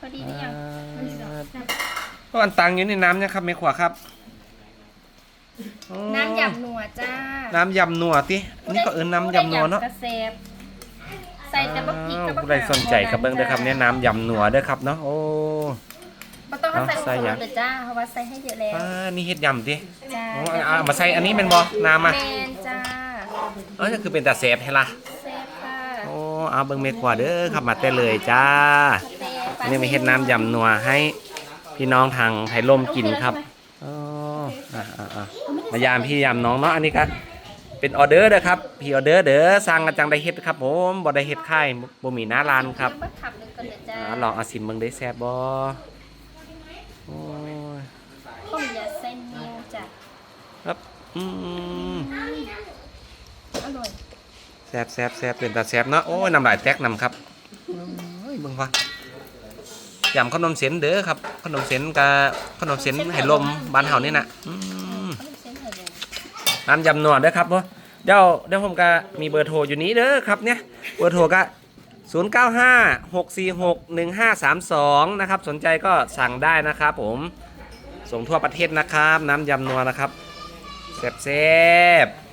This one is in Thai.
พอดีนี่ยังก็อันตังอยู่ในน้ำเนี่ยครับไม่ขวาครับอ๋อน้ำยำนัวจ้า น้ำยำนัวติอันนี่ก็เอิ้นน้ำยำนัวเนาะกระเซบใส่แต่บะพริกกับอ้าวบะผู้ใดสนใจครับเบิ่งเด้อครับเนี่ยน้ำยำนัวเด้อครับเนาะโอ้บ่ต้องเอาใส่เอาใส่ผงหยัชูรงสเลยจ้าเพราะว่าใส่ให้เยอะแล้วอ่านี่เฮ็ดยำติจ้าอ๋อเอาเอามาใส่อันนี้เป็นบ่น้ำอะแมนจ้าเออนี่คือเป็นตาแสบให้ล่ะเซฟค่ะโอ้เอาเบิ่งเม็ดกว่าเด้อครับมาแต่เลยจ้าเซฟ อันนี้มาเฮ็ดน้ำยำนัวให้พี่น้องทางไทยลมกินครับอ๋ออะอะอะมายามพี่ยามน้องเนาะอันนี้ก็เป็นออเดอร์เด้อครับพี่ออเดอร์เด้อสั่งกันจังได้เฮ็ดครับผมบ่ได้เฮ็ดค่ายบ่มีหน้าร้านครับหนึ่งก่อนเดี๋ยวจ้าอ่าลองเอาสิมเบิ่งได้แซ่บบ่โอ้ยข้าวเหนียวเส้นนิวจ้ะครับอืมอร่อยแซ่บแซ่บแซ่บเป็นตาแซ่บเนาะโอ้ยน้ำลายแตกนำครับเบิ่งว่า ยำขนมเส้นเด้อครับ ขนมเส้นกับขนมเส้นไห่ลมบ้านเฮานี่นะอืมข้าวเหนียวเส้นไข่แดงน้ำยำนัวเด้อครับบ่เดี๋ยวเดี๋ยวผมก็มีเบอร์โทรอยู่นี้เด้อครับเนี่ยเบอร์โทรก็0 9 5 6 4 6 1 5 3 2นะครับ สนใจก็สั่งได้นะครับผม ส่งทั่วประเทศนะครับ น้ำยำนัวนะครับแซ่บๆ